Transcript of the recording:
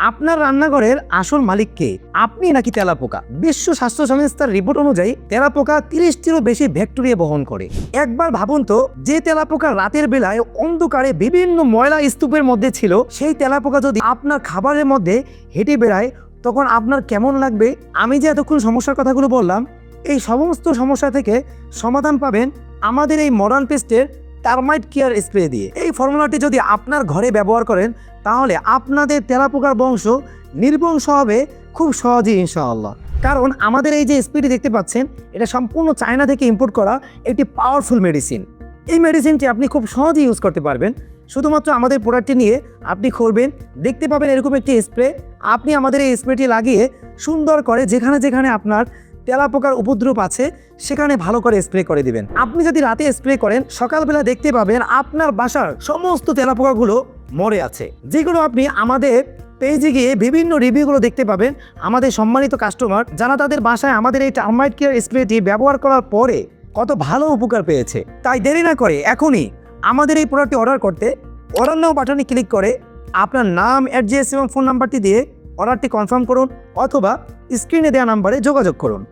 আপনার রান্নাঘরের আসল মালিক কে? আপনি নাকি তেলাপোকা? বিশ্ব স্বাস্থ্য সংস্থার রিপোর্ট অনুযায়ী তেলাপোকা তিরিশটিরও বেশি ব্যাকটেরিয়া বহন করে। একবার ভাবুন তো, যে তেলাপোকা রাতের বেলায় অন্ধকারে বিভিন্ন ময়লা স্তূপের মধ্যে ছিল, সেই তেলাপোকা যদি আপনার খাবারের মধ্যে হেঁটে বেড়ায়, তখন আপনার কেমন লাগবে? আমি যে এতক্ষণ সমস্যার কথাগুলো বললাম, এই সমস্ত সমস্যা থেকে সমাধান পাবেন আমাদের এই মডার্ন পেস্টের টার্মাইট কেয়ার স্প্রে দিয়ে। এই ফর্মুলাটি যদি আপনার ঘরে ব্যবহার করেন, তাহলে আপনাদের তেলাপোকার বংশ নির্বংশ হবে খুব সহজেই, ইনশাআল্লাহ। কারণ আমাদের এই যে স্প্রেটি দেখতে পাচ্ছেন, এটা সম্পূর্ণ চায়না থেকে ইম্পোর্ট করা একটি পাওয়ারফুল মেডিসিন এই মেডিসিনটি আপনি খুব সহজেই ইউজ করতে পারবেন। শুধুমাত্র আমাদের প্রোডাক্টটি নিয়ে আপনি করবেন, দেখতে পাবেন এরকম একটি স্প্রে আপনি আমাদের এই স্প্রেটি লাগিয়ে সুন্দর করে যেখানে যেখানে আপনার তেলাপোকার উপদ্রব আছে সেখানে ভালো করে স্প্রে করে দিবেন। আপনি যদি রাতে স্প্রে করেন, সকালবেলা দেখতে পাবেন আপনার বাসার সমস্ত তেলাপোকাগুলো মরে আছে। যেগুলো আপনি আমাদের পেজে গিয়ে বিভিন্ন রিভিউগুলো দেখতে পাবেন, আমাদের সম্মানিত কাস্টমার যারা তাদের বাসায় আমাদের এই টার্মাইট কেয়ার স্প্রেটি ব্যবহার করার পরে কত ভালো উপকার পেয়েছে। তাই দেরি না করে এখনই আমাদের এই প্রোডাক্টটি অর্ডার করতে অর্ডার নাও বাটনে ক্লিক করে আপনার নাম অ্যাড্রেস এবং ফোন নাম্বারটি দিয়ে অর্ডারটি কনফার্ম করুন অথবা স্ক্রিনে দেওয়া নাম্বারে যোগাযোগ করুন।